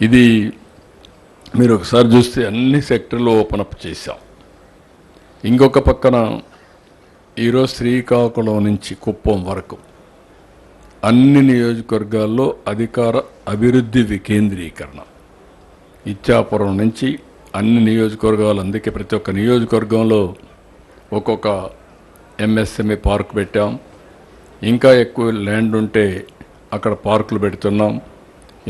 ఇది మీరు ఒకసారి చూస్తే అన్ని సెక్టర్లు ఓపెన్ అప్ చేశాం. ఇంకొక పక్కన ఈరోజు శ్రీకాకుళం నుంచి కుప్పం వరకు అన్ని నియోజకవర్గాల్లో అధికార అభివృద్ధి వికేంద్రీకరణ. ఇచ్చాపురం నుంచి అన్ని నియోజకవర్గాలు అందుకే ప్రతి ఒక్క నియోజకవర్గంలో ఒక్కొక్క ఎంఎస్ఎంఏ పార్క్ పెట్టాం. ఇంకా ఎక్కువ ల్యాండ్ ఉంటే అక్కడ పార్కులు పెడుతున్నాం.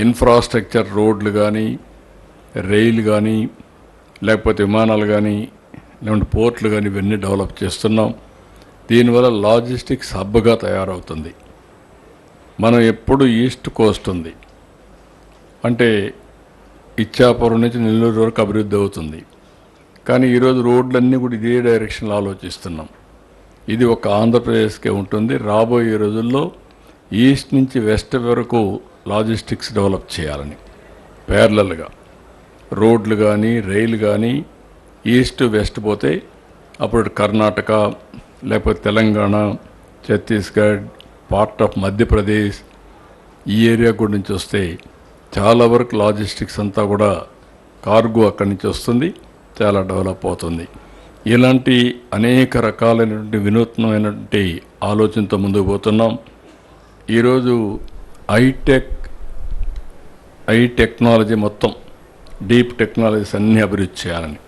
ఇన్ఫ్రాస్ట్రక్చర్ రోడ్లు కానీ రైలు కానీ లేకపోతే విమానాలు కానీ లేకుంటే పోర్ట్లు కానీ ఇవన్నీ డెవలప్ చేస్తున్నాం. దీనివల్ల లాజిస్టిక్స్ హబ్గా తయారవుతుంది. మనం ఎప్పుడు ఈస్ట్ కోస్ట్ ఉంది. అంటే ఇచ్చాపురం నుంచి నెల్లూరు వరకు అభివృద్ధి అవుతుంది. కానీ ఈరోజు రోడ్లన్నీ కూడా ఇదే డైరెక్షన్లో ఆలోచిస్తున్నాం. ఇది ఒక ఆంధ్రప్రదేశ్కే ఉంటుంది. రాబోయే రోజుల్లో ఈస్ట్ నుంచి వెస్ట్ వరకు లాజిస్టిక్స్ డెవలప్ చేయాలని. ప్యారలల్గా రోడ్లు కానీ రైలు కానీ ఈస్ట్ వెస్ట్ పోతే అప్పుడు కర్ణాటక లేకపోతే తెలంగాణ ఛత్తీస్గఢ్ పార్ట్ ఆఫ్ మధ్యప్రదేశ్ ఈ ఏరియా కూడా నుంచి వస్తే చాలా వరకు లాజిస్టిక్స్ అంతా కూడా కార్గో అక్కడి నుంచి వస్తుంది చాలా డెవలప్ అవుతుంది. ఇలాంటి అనేక రకాలైనటువంటి వినూత్నమైనటువంటి ఆలోచనతో ముందుకు పోతున్నాం. ఈరోజు ఐటెక్ ఐ టెక్నాలజీ మొత్తం డీప్ టెక్నాలజీస్ అన్నీ అభివృద్ధి చేయాలని.